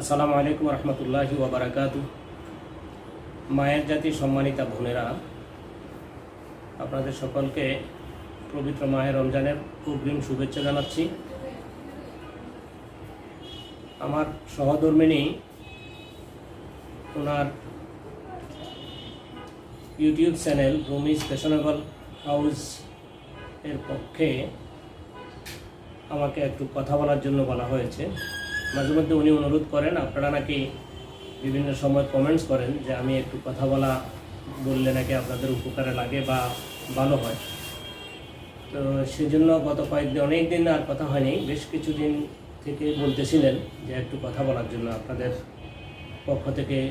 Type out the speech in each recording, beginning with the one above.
আসসালামু আলাইকুম রহমতুল্লাহি ওবরাকাত। মায়ের জাতি সম্মানিতা বোনেরা, আপনাদের সকলকে পবিত্র মায়ের রমজানের অগ্রিম শুভেচ্ছা জানাচ্ছি। আমার সহধর্মিনী, ওনার YouTube channel Rumi's fashionable house এর পক্ষে আমাকে একটু কথা বলার জন্য বলা হয়েছে। মাঝে মধ্যে উনি অনুরোধ করেন, আপনারা নাকি বিভিন্ন সময় কমেন্টস করেন যে আমি একটু কথা বলা, বললে নাকি আপনাদের উপকারে লাগে বা ভালো হয়। তো সেজন্য গত কয়েকদিন অনেক দিন আর কথা হয়নি, বেশ কিছুদিন থেকে বলতেছিলেন যে একটু কথা বলার জন্য আপনাদের পক্ষ থেকে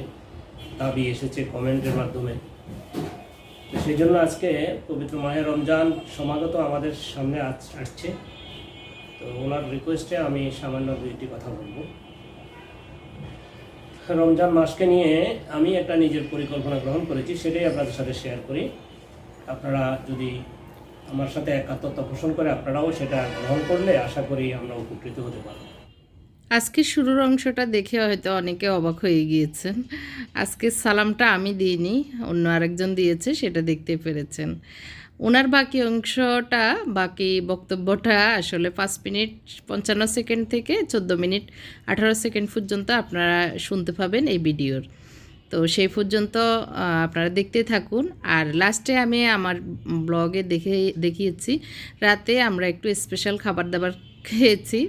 দাবি এসেছে কমেন্টের মাধ্যমে। তো সেই জন্য আজকে পবিত্র মাহের রমজান সমাগত আমাদের সামনে আস- আসছে। তো ওনার রিকোয়েস্টে আমি সামান্য দুইটি কথা বলব। রমজান মাসকে নিয়ে আমি একটা নিজের পরিকল্পনা গ্রহণ করেছি, সেটাই আপনাদের সাথে শেয়ার করি। আপনারা যদি আমার সাথে একাত্মতা পোষণ করে আপনারাও সেটা গ্রহণ করলে আশা করি আমরা উপকৃত হতে পারব। আজকে শুরুর অংশটা দেখে হয়তো অনেকে অবাক হয়ে গিয়েছেন। আজকে সালামটা আমি দিইনি, অন্য আরেকজন দিয়েছে, সেটা দেখতে পেরেছেন। ওনার বাকি অংশটা, বাকি বক্তব্যটা আসলে পাঁচ মিনিট পঞ্চান্ন সেকেন্ড থেকে চোদ্দ মিনিট আঠারো সেকেন্ড পর্যন্ত আপনারা শুনতে পাবেন এই ভিডিওর। তো সেই পর্যন্ত আপনারা দেখতে থাকুন। আর লাস্টে আমি আমার ব্লগে দেখে, দেখিয়েছি, রাতে আমরা একটু স্পেশাল খাবার দাবার খেয়েছি।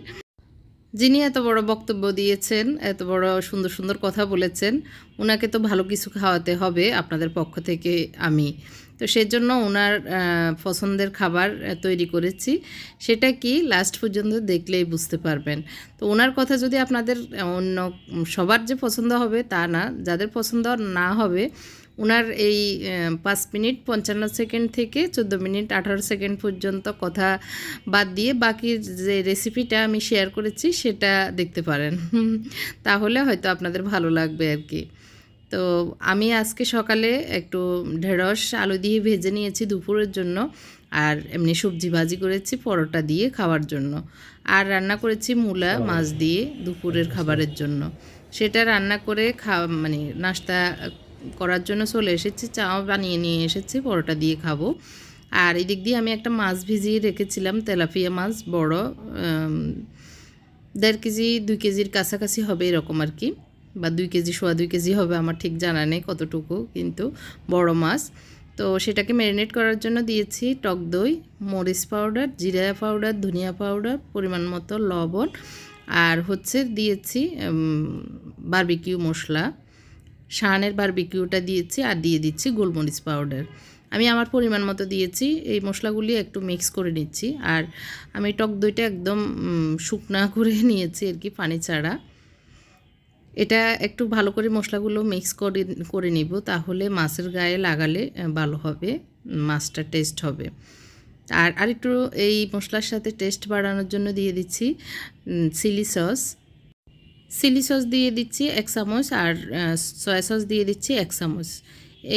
যিনি এত বড় বক্তব্য দিয়েছেন, এত বড় সুন্দর সুন্দর কথা বলেছেন ওনাকে তো ভালো কিছু খাওয়াতে হবে আপনাদের পক্ষ থেকে আমি। তো সেজন্য ওনার পছন্দের খাবার তৈরি করেছি। সেটা কি লাস্ট পর্যন্ত দেখলেই বুঝতে পারবেন। তো ওনার কথা যদি আপনাদের অন্য সবার যে পছন্দ হবে তা না, যাদের পছন্দ না হবে ওনার এই পাঁচ মিনিট পঞ্চান্ন সেকেন্ড থেকে চোদ্দ মিনিট আঠারো সেকেন্ড পর্যন্ত কথা বাদ দিয়ে বাকি যে রেসিপিটা আমি শেয়ার করেছি সেটা দেখতে পারেন। তাহলে হয়তো আপনাদের ভালো লাগবে আর কি। তো আমি আজকে সকালে একটু ঢেঁড়স আলু দিয়ে ভেজে নিয়েছি দুপুরের জন্য আর এমনি সবজি ভাজি করেছি পরোটা দিয়ে খাওয়ার জন্য। আর রান্না করেছি মূলা মাছ দিয়ে দুপুরের খাবারের জন্য। সেটা রান্না করে খা মানে নাস্তা করার জন্য চলে এসেছি, চাও বানিয়ে নিয়ে এসেছি, পরোটা দিয়ে খাব। আর এদিক দিয়ে আমি একটা মাছ ভিজিয়ে রেখেছিলাম, তেলাপিয়া মাছ, বড় দেড় কেজি, দুই কেজির কাছাকাছি হবে এরকম আর কি, বা দুই কেজি সোয়া দুই কেজি হবে আমার ঠিক জানা নেই কতটুকু, কিন্তু বড় মাছ। তো সেটাকে ম্যারিনেট করার জন্য দিয়েছি টক দই, মরিচ পাউডার, জিরা পাউডার, ধনিয়া পাউডার, পরিমাণ মতো লবণ, আর হচ্ছে দিয়েছি বারবিকিউ মশলা। শানের বারবিকিউটা দিয়েছি আর দিয়ে দিচ্ছি গোলমরিচ পাউডার আমি আমার পরিমাণ মতো দিয়েছি, এই মশলাগুলি একটু মিক্স করে নিচ্ছি। আর আমি টক দইটা একদম শুকনা করে নিয়েছি আর কি পানি ছাড়া। এটা একটু ভালো করে মশলাগুলো মিক্স করে করে নিব, তাহলে মাছের গায়ে লাগালে ভালো হবে, মাছটা টেস্ট হবে। আর আরেকটু এই মশলার সাথে টেস্ট বাড়ানোর জন্য দিয়ে দিচ্ছি চিলি সস চিলি সস দিয়ে দিচ্ছি এক চামচ আর সয়া সস দিয়ে দিচ্ছি এক চামচ।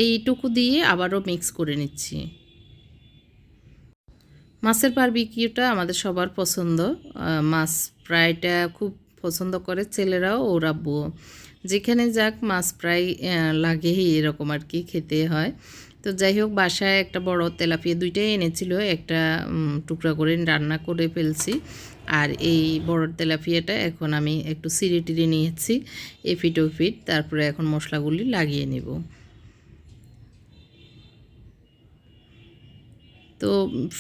এইটুকু দিয়ে আবারও মিক্স করে নিচ্ছি। মাছের বারবিকিউটা আমাদের সবার পছন্দ। মাছ ফ্রাইটা খুব পছন্দ করে ছেলেরাও, ওর আব্বুও। যেখানে যাক, মাছ প্রায় লাগেই এরকম আর কি খেতে হয়। তো যাই হোক, বাসায় একটা বড় তেলাপিয়া দুইটাই এনেছিল। একটা টুকরা করে রান্না করে ফেলছি। আর এই বড় তেলাপিয়াটা এখন আমি একটু সিঁড়ি টিড়ে নিয়েছি এফিট ওফিট তারপরে এখন মশলাগুলি লাগিয়ে নেব। তো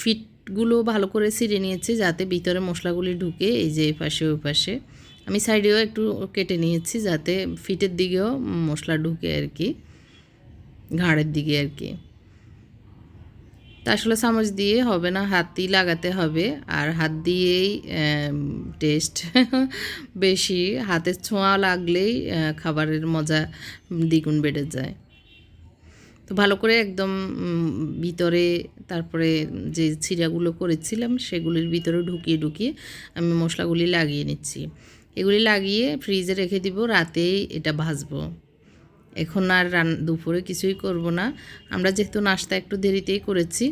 ফিটগুলো ভালো করে ছিঁড়ে নিয়েছি যাতে ভিতরে মশলাগুলি ঢুকে এই যে এই পাশে ওই পাশে আমি সাইডেও একটু কেটে নিয়েছি যাতে ফিটের দিকেও মশলা ঢুকে আর কি, ঘাড়ের দিকে আর কি। তা আসলে চামচ দিয়ে হবে না হাতই লাগাতে হবে। আর হাত দিয়েই টেস্ট বেশি। হাতের ছোঁয়া লাগলেই খাবারের মজা দ্বিগুণ বেড়ে যায়। তো ভালো করে একদম ভিতরে তারপরে যে ছিঁড়াগুলো করেছিলাম, সেগুলির ভিতরে ঢুকিয়ে ঢুকিয়ে আমি মশলাগুলি লাগিয়ে নিচ্ছি। এগুলি লাগিয়ে ফ্রিজে রেখে দিব, রাতেই এটা ভাজবো। এখন আর রান, দুপুরে কিছুই করব না। আমরা যেহেতু নাস্তা একটু দেরিতেই করেছি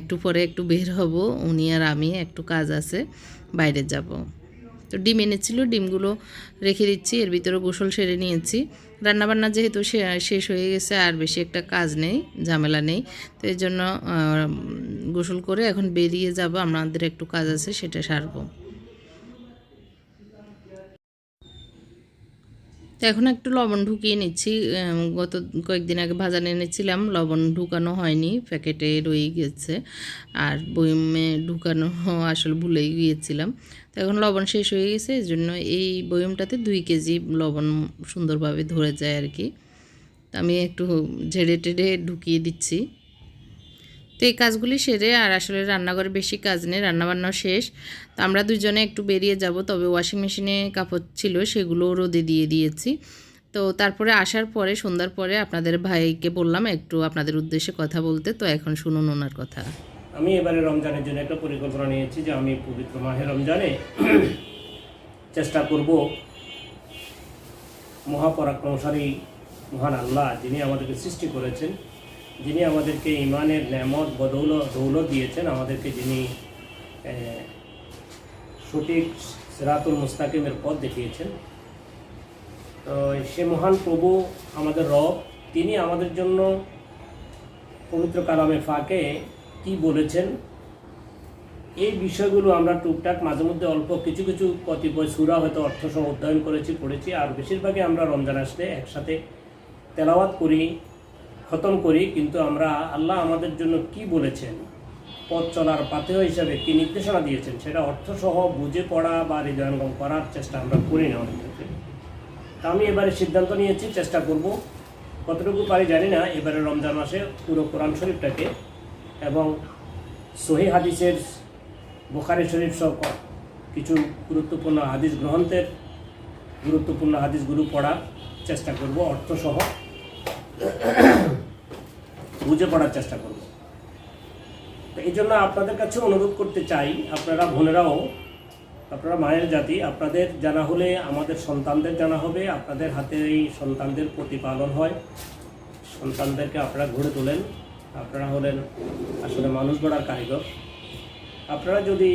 একটু পরে একটু বের হব। উনি আর আমি, একটু কাজ আছে, বাইরে যাব। তো ডিম এনেছিল, ডিমগুলো রেখে দিচ্ছি, এর ভিতরে গোসল সেরে নিয়েছি। রান্নাবান্না যেহেতু শেষ হয়ে গেছে, আর বেশি একটা কাজ নেই, ঝামেলা নেই। তো এই জন্য গোসল করে এখন বেরিয়ে যাব, আমাদের একটু কাজ আছে, সেটা সারবো। তো এখন একটু লবণ ঢুকিয়ে নিচ্ছি গত কয়েকদিন আগে ভাজা এনেছিলাম, লবণ ঢুকানো হয়নি, প্যাকেটে রয়ে গেছে, আর বয়মে ঢুকানো আসলে ভুলেই গিয়েছিলাম। তো এখন লবণ শেষ হয়ে গেছে, এই জন্য এই বয়মটাতে দুই কেজি লবণ সুন্দরভাবে ধরে যায় আর কি। আমি একটু ঝেড়ে টেড়ে ঢুকিয়ে দিচ্ছি। তো এই কাজগুলি সেরে আর আসলে রান্নাঘরে বেশি কাজ নেই রান্নাবান্না শেষ। তো আমরা দুজনে একটু বেরিয়ে যাব, তবে ওয়াশিং মেশিনে কাপড় ছিল, সেগুলো রোদে দিয়ে দিয়েছি। তো তারপরে আসার পরে, সন্ধ্যার পরে আপনাদের ভাইকে বললাম একটু আপনাদের উদ্দেশ্যে কথা বলতে। তো এখন শুনুন ওনার কথা। আমি এবারে রমজানের জন্য একটা পরিকল্পনা নিয়েছি যে আমি পবিত্র মাহে রমজানে চেষ্টা করব মহাপরাক্রমশালী মহান আল্লাহ যিনি আমাদেরকে সৃষ্টি করেছেন যিনি আমাদেরকে ইমানের নেমত বদৌল দৌলত দিয়েছেন, আমাদেরকে যিনি সঠিক সিরাতুল মুস্তাকিমের পথ দেখিয়েছেন। তো সে মহান প্রভু আমাদের রব, তিনি আমাদের জন্য পবিত্র কালামে ফাঁকে কি বলেছেন, এই বিষয়গুলো আমরা টুকটাক মাঝে মধ্যে অল্প কিছু কিছু কতিপয় সুরা হয়তো অর্থসহ অধ্যয়ন করেছি, পড়েছি, আর বেশিরভাগই আমরা রমজান আসলে একসাথে তেলাওয়াত করি। খতম করি, কিন্তু আমরা আল্লাহ আমাদের জন্য কি বলেছেন? পথ চলার পাথেয় হিসাবে কি নির্দেশনা দিয়েছেন? সেটা অর্থসহ বুঝে পড়া বা হৃদয়ঙ্গম করার চেষ্টা আমরা করি না অনেক ক্ষেত্রে। তা আমি এবারে সিদ্ধান্ত নিয়েছি, চেষ্টা করব। কতটুকু পারি জানি না, এবারে রমজান মাসে পুরো কোরআন শরীফটাকে এবং সহি হাদিসের, বোখারি শরীফ সহ কিছু গুরুত্বপূর্ণ হাদিস গ্রন্থের গুরুত্বপূর্ণ হাদিসগুলো পড়ার চেষ্টা করব, অর্থসহ বুঝে পড়ার চেষ্টা করব। তো এই জন্য আপনাদের কাছে অনুরোধ করতে চাই, আপনারা বোনেরাও, আপনারা মায়ের জাতি, আপনাদের জানা হলে আমাদের সন্তানদের জানা হবে, আপনাদের হাতে এই সন্তানদের প্রতিপালন হয়। সন্তানদেরকে আপনারা গড়ে তোলেন, আপনারা হলেন আসলে মানুষ গড়ার কারিগর। আপনারা যদি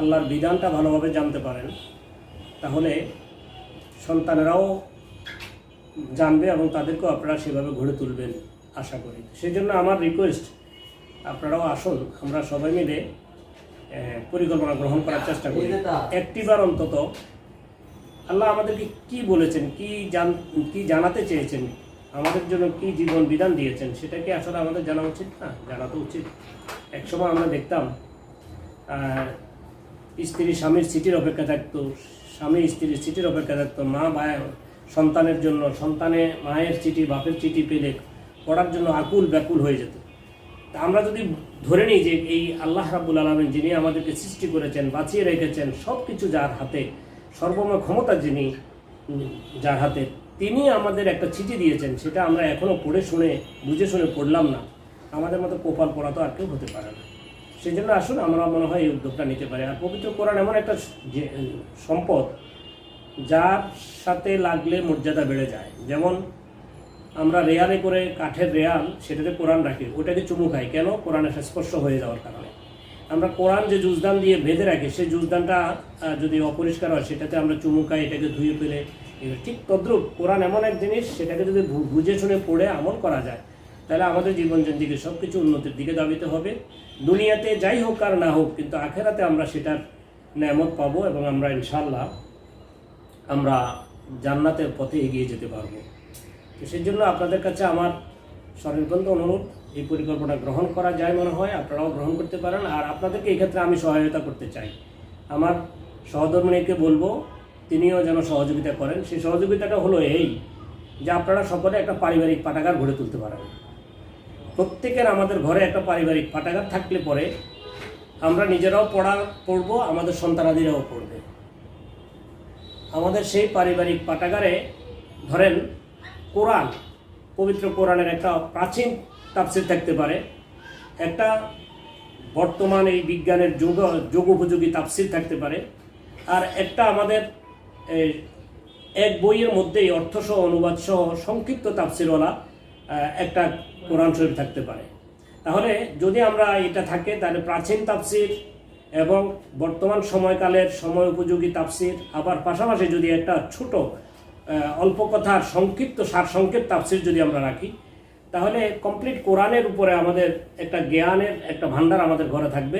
আল্লাহর বিধানটা ভালোভাবে জানতে পারেন, তাহলে সন্তানেরাও জানবে এবং তাদেরকেও আপনারা সেভাবে গড়ে তুলবেন আশা করি। সেই জন্য আমার রিকোয়েস্ট আপনারাও আসুন আমরা সবাই মিলে পরিকল্পনা গ্রহণ করার চেষ্টা করি। একটিবার অন্তত আল্লাহ আমাদেরকে কি বলেছেন কি জান কি জানাতে চেয়েছেন আমাদের জন্য কি জীবন বিধান দিয়েছেন সেটা কি আসলে আমাদের জানা উচিত? না জানা তো উচিত। একসময় আমরা দেখতাম স্ত্রী স্বামীর সিটির অপেক্ষা থাকতো স্বামী স্ত্রীর সিটির অপেক্ষা থাকতো মা ভাই সন্তানের জন্য, সন্তানে মায়ের চিঠি, বাপের চিঠি পেলে পড়ার জন্য আকুল ব্যাকুল হয়ে যেত। তা আমরা যদি ধরে নিই যে এই আল্লাহ রাবুল আলমেন যিনি আমাদেরকে সৃষ্টি করেছেন, বাঁচিয়ে রেখেছেন সব কিছু যার হাতে, সর্বময় ক্ষমতা যিনি, যার হাতে, তিনি আমাদের একটা চিঠি দিয়েছেন, সেটা আমরা এখনও পড়ে শুনে, বুঝে শুনে পড়লাম না। আমাদের মতো কোপাল পড়া তো আর কেউ হতে পারে না। সেই জন্য আসুন, আমরা মনে হয় এই উদ্যোগটা নিতে পারি। আর পবিত্র কোরআন এমন একটা সম্পদ যার সাথে লাগলে মর্যাদা বেড়ে যায়। যেমন আমরা রেয়ালে করে কাঠের রেয়াল, সেটাতে কোরআন রাখি, ওটাকে চুমু খাই। কেন? কোরআনে স্পর্শ হয়ে যাওয়ার কারণে। আমরা কোরআন যে জুজদান দিয়ে বেঁধে রাখি, সেই জুজদানটা যদি অপরিষ্কার হয়, সেটাতে আমরা চুমু খাই, এটাকে ধুয়ে ফেলে ঠিক তদ্রুপ কোরআন এমন এক জিনিস, সেটাকে যদি বুঝে শুনে পড়ে আমল করা যায়, তাহলে আমাদের জীবন দিকে সব কিছু উন্নতির দিকে দাবিতে হবে। দুনিয়াতে যাই হোক আর না হোক, কিন্তু আখেরাতে আমরা সেটার নেয়ামত পাবো এবং আমরা ইনশাল্লাহ আমরা জান্নাতের পথে এগিয়ে যেতে পারব। তো সেই জন্য আপনাদের কাছে আমার স্বনির্বন্ধ অনুরোধ, এই পরিকল্পনা গ্রহণ করা যায় মনে হয়, আপনারাও গ্রহণ করতে পারেন, আর আপনাদেরকে এই ক্ষেত্রে আমি সহায়তা করতে চাই। আমার সহধর্মিনীকে বলব, তিনিও যেন সহযোগিতা করেন। সেই সহযোগিতাটা হলো এই, যে আপনারা সকলে একটা পারিবারিক পাঠাগার গড়ে তুলতে পারেন। প্রত্যেকের আমাদের ঘরে একটা পারিবারিক পাঠাগার থাকলে পরে আমরা নিজেরাও পড়া, পড়ব, আমাদের সন্তানাদিরাও পড়বে। আমাদের সেই পারিবারিক পাঠাগারে ধরেন কোরআন, পবিত্র কোরআনের একটা প্রাচীন তাফসির থাকতে পারে। একটা বর্তমান এই বিজ্ঞানের যুগ যুগ উপযোগী তাফসির থাকতে পারে। আর একটা আমাদের এক বইয়ের মধ্যেই অর্থসহ অনুবাদ সহ সংক্ষিপ্ত তাফসিরওয়ালা একটা কোরআন শরীফ থাকতে পারে। তাহলে যদি আমরা এটা থাকে, তাহলে প্রাচীন তাফসির এবং বর্তমান সময়কালের সময় উপযোগী তাফসির, আবার পাশাপাশি যদি একটা ছোট অল্প কথার সংক্ষিপ্ত সার সংক্ষেপ তাফসির যদি আমরা রাখি, তাহলে কমপ্লিট কোরআনের উপরে আমাদের একটা জ্ঞানের একটা ভান্ডার আমাদের ঘরে থাকবে,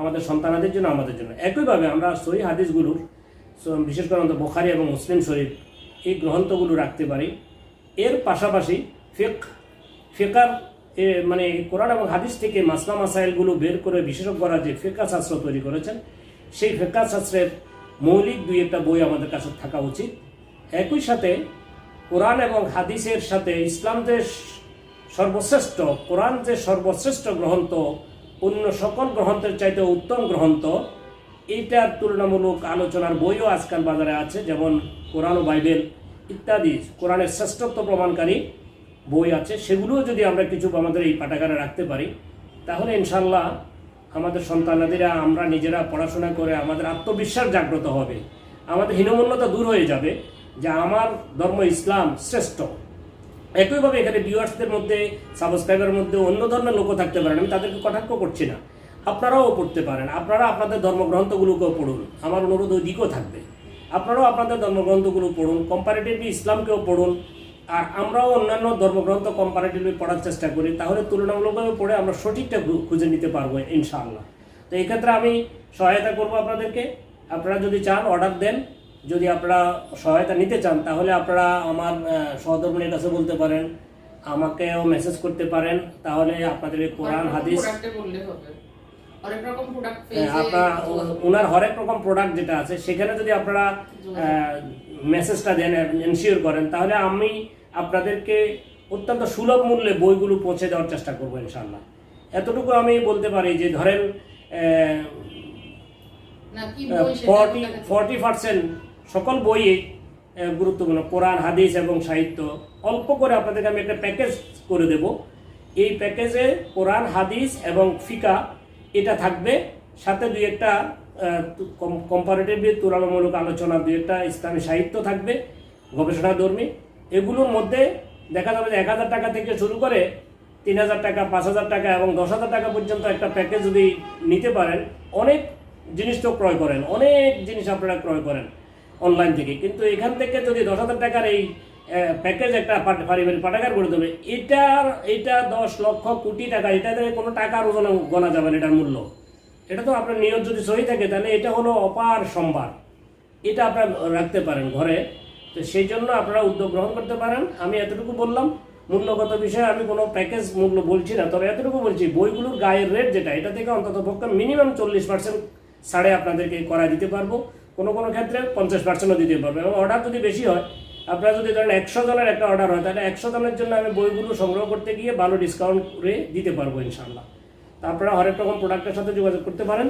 আমাদের সন্তানাদের জন্য, আমাদের জন্য। একইভাবে আমরা সহি হাদিসগুলোর বিশেষ করে আমাদের বোখারি এবং মুসলিম শরীফ, এই গ্রন্থগুলো রাখতে পারি। এর পাশাপাশি ফেক ফিকার মানে কোরআন এবং হাদিস থেকে মাসলা মাসাইলগুলো বের করে বিশেষজ্ঞরা যে ফেকা শাস্ত্র তৈরি করেছেন, সেই ফেকা শাস্ত্রের মৌলিক দুই একটা বই আমাদের কাছে থাকা উচিত। একই সাথে কোরআন এবং হাদিসের সাথে ইসলাম যে সর্বশ্রেষ্ঠ, কোরআন যে সর্বশ্রেষ্ঠ গ্রন্থ, অন্য সকল গ্রন্থের চাইতে উত্তম গ্রন্থ, এইটার তুলনামূলক আলোচনার বইও আজকাল বাজারে আছে, যেমন কোরআন ও বাইবেল ইত্যাদি। কোরআনের শ্রেষ্ঠত্ব প্রমাণকারী বই আছে, সেগুলোও যদি আমরা কিছু আমাদের এই পাঠাগারে রাখতে পারি, তাহলে ইনশাল্লাহ আমাদের সন্তানাদিরা, আমরা নিজেরা পড়াশোনা করে আমাদের আত্মবিশ্বাস জাগ্রত হবে। আমাদের হীনমন্যতা দূর হয়ে যাবে যে আমার ধর্ম ইসলাম শ্রেষ্ঠ। একইভাবে এখানে ভিউয়ার্সদের মধ্যে সাবস্ক্রাইবারের মধ্যে অন্য ধর্মের লোকও থাকতে পারেন, আমি তাদেরকে কটাক্ষ করছি না। আপনারাও পড়তে পারেন, আপনারা আপনাদের ধর্মগ্রন্থগুলোকেও পড়ুন, আমার অনুরোধ ওই দিকেও থাকবে। আপনারাও আপনাদের ধর্মগ্রন্থগুলো পড়ুন কম্পারেটিভলি ইসলামকেও পড়ুন আর আমরাও অন্যান্য ধর্মগ্রন্থ কম্পারেটিভলি পড়ার চেষ্টা করি তাহলে তুলনামূলকভাবে পড়ে আমরা সঠিকটা খুঁজে নিতে পারব ইনশাআল্লাহ। তো এই ক্ষেত্রে আমি সহায়তা করব আপনাদেরকে। আপনারা যদি চান অর্ডার দেন। যদি আপনারা সহায়তা নিতে চান তাহলে আপনারা আমার আহ, কাছে বলতে পারেন আমাকেও মেসেজ করতে পারেন। তাহলে আপনাদের কোরআন হাদিস হ্যাঁ, আপনার ওনার হরেক রকম প্রোডাক্ট যেটা আছে সেখানে যদি আপনারা মেসেজটা দেন এনশিওর করেন তাহলে আমি আপনাদেরকে অত্যন্ত সুলভ মূল্যে বইগুলো পৌঁছে দেওয়ার চেষ্টা করব ইনশাল্লাহ এতটুকু আমি বলতে পারি যে ধরেন ফর্টি ফর্টি পার্সেন্ট সকল বইয়ে গুরুত্বপূর্ণ কোরআন হাদিস এবং সাহিত্য। অল্প করে আপনাদেরকে আমি একটা প্যাকেজ করে দেব। এই প্যাকেজে কোরআন হাদিস এবং ফিকা এটা থাকবে। সাথে দুই একটা কম্পারেটিভলি তুলনামূলক আলোচনা দুই একটা ইসলামী সাহিত্য থাকবে, গবেষণাধর্মী। এগুলোর মধ্যে দেখা যাবে যে এক হাজার টাকা থেকে শুরু করে তিন হাজার টাকা, পাঁচ হাজার টাকা এবং দশ হাজার টাকা পর্যন্ত একটা প্যাকেজ যদি নিতে পারেন, অনেক জিনিস তো ক্রয় করেন, অনেক জিনিস আপনারা ক্রয় করেন অনলাইন থেকে। কিন্তু এখান থেকে যদি দশ হাজার টাকার এই প্যাকেজ একটা পারিবারিক পাঠাগার করে দেবে এটার, এটা দশ লক্ষ কোটি টাকা এটা কোনো টাকার ওজনে গোনা যাবে না, এটার মূল্য। এটা তো আপনার নিয়ত যদি সহি থাকে, তাহলে এটা হলো অপার সম্ভার। এটা আপনারা রাখতে পারেন ঘরে। তো সেই জন্য আপনারা উদ্যোগ গ্রহণ করতে পারেন। আমি এতটুকু বললাম, মূল্যগত বিষয়ে আমি কোনো প্যাকেজ মূল্য বলছি না, তবে এতটুকু বলছি, বইগুলোর গায়ের রেট যেটা, এটা থেকে অন্তত পক্ষে মিনিমাম চল্লিশ পার্সেন্ট ছাড়ে আপনাদেরকে করা দিতে পারব। কোনো কোনো ক্ষেত্রে পঞ্চাশ পার্সেন্টও দিতে পারব এবং অর্ডার যদি বেশি হয়, আপনারা যদি ধরেন একশো জনের একটা অর্ডার হয়, তাহলে একশো জনের জন্য আমি বইগুলো সংগ্রহ করতে গিয়ে ভালো ডিসকাউন্ট করে দিতে পারব ইনশাল্লাহ আপনারা হরেক রকম প্রোডাক্টের সাথে যোগাযোগ করতে পারেন।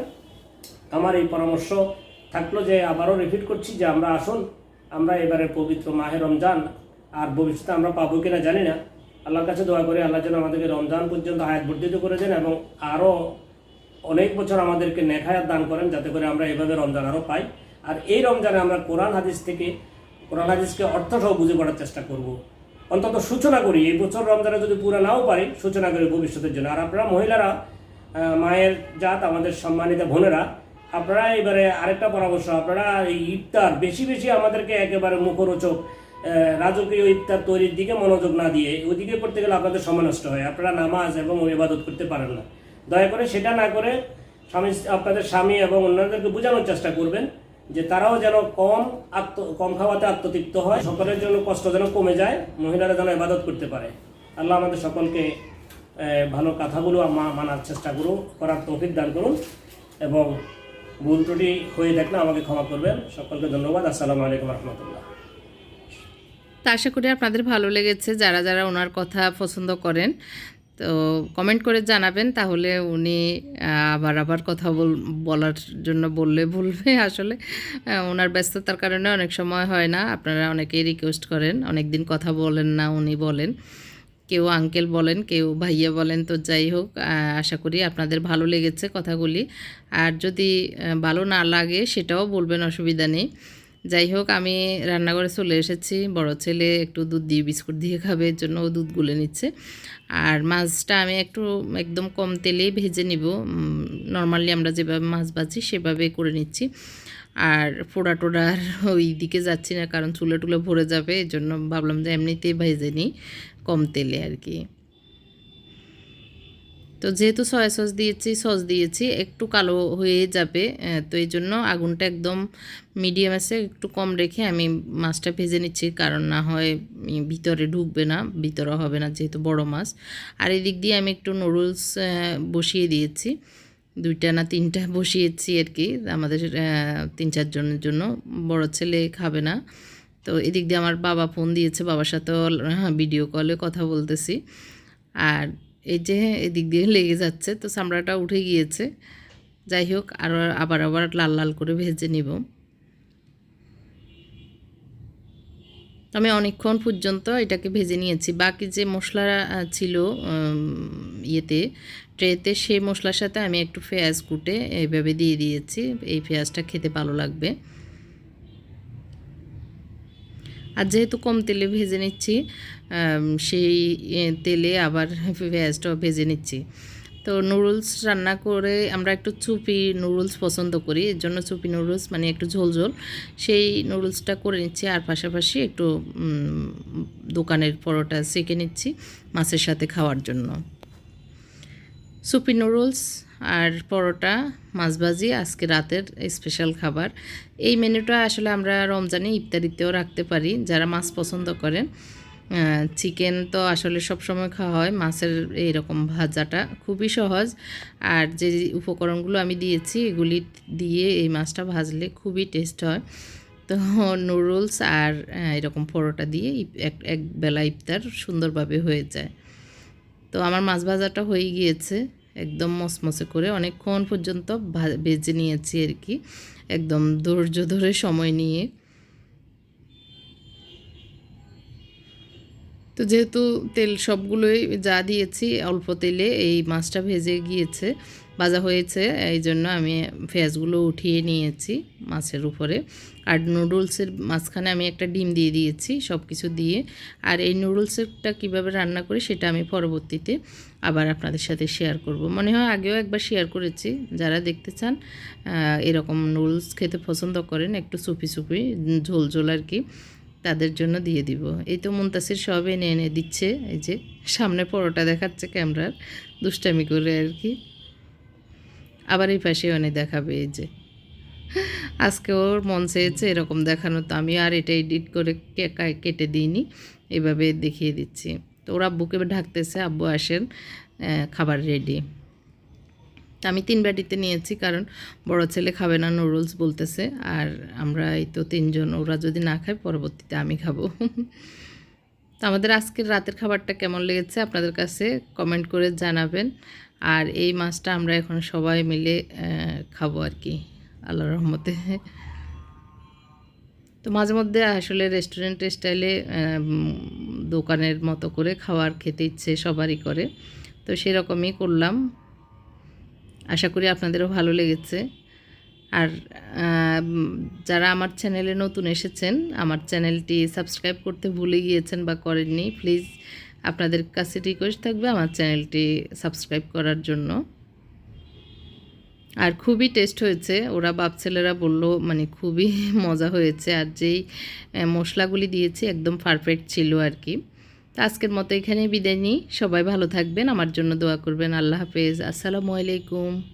আমার এই পরামর্শ থাকল যে আবারও রিপিট করছি যে আমরা আসুন, আমরা এবারে পবিত্র মাহে রমজান আর ভবিষ্যতে আমরা পাবো কিনা জানি না। আল্লাহর কাছে দোয়া করি আল্লাহ যেন আমাদেরকে রমজান পর্যন্ত হায়াত বর্ধিত করে দেন এবং আরও অনেক বছর আমাদেরকে নেখায়াত দান করেন যাতে করে আমরা এভাবে রমজান আরও পাই। আর এই রমজানে আমরা কোরআন হাদিস থেকে, কোরআন হাদিসকে অর্থসহ বুঝে পড়ার চেষ্টা করব। অন্তত সূচনা করি, এই বছর রমজানে যদি পুরা নাও পারি, সূচনা করি ভবিষ্যতের জন্য। আর আপনারা মহিলারা মায়ের জাত, আমাদের সম্মানিত বোনেরা, আপনারা এবারে আরেকটা পরামর্শ, আপনারা এই ইফতার বেশি বেশি আমাদেরকে একেবারে মুখরোচক রাজকীয় ইফতার তৈরির দিকে মনোযোগ না দিয়ে ওইদিকে করতে গেলে আপনাদের সময় নষ্ট হয়। আপনারা নামাজ এবং ইবাদত করতে পারেন না। দয়া করে সেটা না করে স্বামী, আপনাদের স্বামী এবং অন্যদেরকে বোঝানোর চেষ্টা করবেন যে তারাও যেন কম আত্ম, কম খাওয়াতে আত্মতৃপ্ত হয়, সকলের জন্য কষ্ট যেন কমে যায়, মহিলারা যেন ইবাদত করতে পারে। আল্লাহ আমাদের সকলকে ভালো কথাগুলো মানার চেষ্টা করুন করার তৌফিক দান করুন এবং ভুল ত্রুটি হয়ে থাকলে আমাকে ক্ষমা করবেন। সকলকে ধন্যবাদ। আসসালামু আলাইকুম রহমতুল্লাহ। তা আশা করি আপনাদের ভালো লেগেছে, যারা যারা ওনার কথা পছন্দ করেন। তো কমেন্ট করে জানাবেন, তাহলে উনি আবার আবার কথা বল- বলার জন্য বললে বলবে আসলে। ওনার ব্যস্ততার কারণে অনেক সময় হয় না। আপনারা অনেকেই রিকোয়েস্ট করেন অনেক দিন কথা বলেন না, উনি বলেন। কেউ আঙ্কেল বলেন, কেউ ভাইয়া বলেন, তো যাই হোক আশা করি আপনাদের ভালো লেগেছে কথাগুলি। আর যদি ভালো না লাগে সেটাও বলবেন, অসুবিধা নেই। যাই হোক, আমি রান্নাঘরে চলে এসেছি। বড় ছেলে একটু দুধ দিয়ে বিস্কুট দিয়ে খাবে, এর জন্য ও দুধ গুলে নিচ্ছে। আর মাছটা আমি একটু একদম কম তেলেই ভেজে নিব। নর্মালি আমরা যেভাবে মাছ ভাজি সেভাবে করে নিচ্ছি। আর পোড়া টোড়ার ওই দিকে যাচ্ছি না, কারণ চুলে টুলে ভরে যাবে এই জন্য ভাবলাম যে এমনিতেই ভেজে নিই। কম তেলে আর কি। তো যেহেতু সয়া সস দিয়েছি সস দিয়েছি, একটু কালো হয়ে যাবে তো এই জন্য আগুনটা একদম মিডিয়াম আছে, একটু কম রেখে আমি মাছটা ভেজে নিচ্ছি, কারণ না হয় ভিতরে ঢুকবে না, ভিতরে হবে না যেহেতু বড় মাছ। আর এদিক দিয়ে আমি একটু নুডলস বসিয়ে দিয়েছি, দুইটা না তিনটা বসিয়েছি আর কি, আমাদের তিন চারজনের জন্য, বড় ছেলে খাবে না। তো এদিক দিয়ে আমার বাবা ফোন দিয়েছে, বাবার সাথেও ভিডিও কলে কথা বলতেছি। আর এই যে এদিক দিয়ে লেগে যাচ্ছে, তো চামড়াটা উঠে গিয়েছে। যাই হোক, আর, আবার আবার লাল লাল করে ভেজে নিব। আমি অনেকক্ষণ পর্যন্ত এটাকে ভেজে নিয়েছি। বাকি যে মশলা ছিল ইয়েতে, ট্রেতে, সেই মশলার সাথে আমি একটু পেঁয়াজ কুটে এইভাবে দিয়ে দিয়েছি। এই পেঁয়াজটা খেতে ভালো লাগবে। আর যেহেতু কম তেলে ভেজে নিচ্ছি সেই তেলে আবার পেঁয়াজটাও ভেজে নিচ্ছি। তো নুডলস রান্না করে আমরা একটু চুপি নুডলস পছন্দ করি, এর জন্য চুপি নুডলস মানে একটু ঝোল ঝোল, সেই নুডলসটা করে নিচ্ছি আর পাশাপাশি একটু দোকানের পরোটা সেঁকে নিচ্ছি মাছের সাথে খাওয়ার জন্য। সুপি নুডলস আর পরোটা, মাছ ভাজি, আজকে রাতের স্পেশাল খাবার। এই মেনুটা আসলে আমরা রমজানে ইফতারিতেও রাখতে পারি, যারা মাছ পছন্দ করেন। চিকেন তো আসলে সব সময় খাওয়া হয়, মাছের এইরকম ভাজাটা খুবই সহজ। আর যে উপকরণগুলো আমি দিয়েছি, এগুলি দিয়ে এই মাছটা ভাজলে খুবই টেস্ট হয়। তো নুডলস আর এরকম পরোটা দিয়ে এক এক বেলা ইফতার সুন্দরভাবে হয়ে যায়। তো আমার মাছ ভাজাটা হয়ে গিয়েছে। একদম মসমসে করে অনেকক্ষণ পর্যন্ত ভেজে নিয়েছি আর কি। একদম ধৈর্য ধরে সময় নিয়ে। তো যেহেতু তেল সবগুলোই যা দিয়েছি, অল্প তেলে এই মাছটা ভেজে গিয়েছে, ভাজা হয়েছে, এই জন্য আমি পেঁয়াজগুলো উঠিয়ে নিয়েছি মাছের উপরে। আর নুডলসের মাঝখানে আমি একটা ডিম দিয়ে দিয়েছি সব কিছু দিয়ে। আর এই নুডলসেরটা কীভাবে রান্না করি সেটা আমি পরবর্তীতে আবার আপনাদের সাথে শেয়ার করব। মনে হয় আগেও একবার শেয়ার করেছি, যারা দেখতে চান এরকম নুডলস খেতে পছন্দ করেন, একটু সুপি সুপি, ঝোল ঝোল আর কি। তাদের জন্য দিয়ে দিব। এই তো মুন্তাসির সব এনে এনে দিচ্ছে, এই যে সামনে পরোটা দেখাচ্ছে ক্যামেরার, দুষ্টামি করে আর কি। আবার এই পাশে অনেক দেখাবে, এই যে। আজকে ওর মন চেয়েছে এরকম দেখানো, তো আমি আর এটা এডিট করে কেটে দিইনি, এভাবে দেখিয়ে দিচ্ছি। তো ওরা আব্বুকে ঢাকতেছে, আব্বু আসেন খাবার রেডি আমি তিন বাটিতে নিয়েছি, কারণ বড় ছেলে খাবে না, নুডলস বলতেছে। আর আমরা এই তো তিনজন, ওরা যদি না খায়, পরবর্তীতে আমি খাব। তো আমাদের আজকের রাতের খাবারটা কেমন লেগেছে আপনাদের কাছে কমেন্ট করে জানাবেন। আর এই মাছটা আমরা এখন সবাই মিলে খাব আর কি আল্লাহ রহমতে। তো মাঝে মধ্যে আসলে রেস্টুরেন্ট স্টাইলে দোকানের মতো করে খাবার খেতে ইচ্ছে সবারই করে। তো সেরকমই করলাম। আশা করি আপনাদেরও ভালো লেগেছে। আর যারা আমার চ্যানেলে নতুন এসেছেন, আমার চ্যানেলটি সাবস্ক্রাইব করতে ভুলে গিয়েছেন বা করেননি, প্লিজ আপনাদের কাছে রিকোয়েস্ট থাকবে আমার চ্যানেলটি সাবস্ক্রাইব করার জন্য। আর খুবই টেস্ট হয়েছে, ওরা বাপ ছেলেরা বলল মানে খুবই মজা হয়েছে। আর যেই মশলাগুলি দিয়েছি, একদম পারফেক্ট ছিল আর কি। আজকের মতো এখানে বিদায় নিই। সবাই ভালো থাকবেন, আমার জন্য দোয়া করবেন। আল্লাহ হাফেজ। আসসালামু আলাইকুম।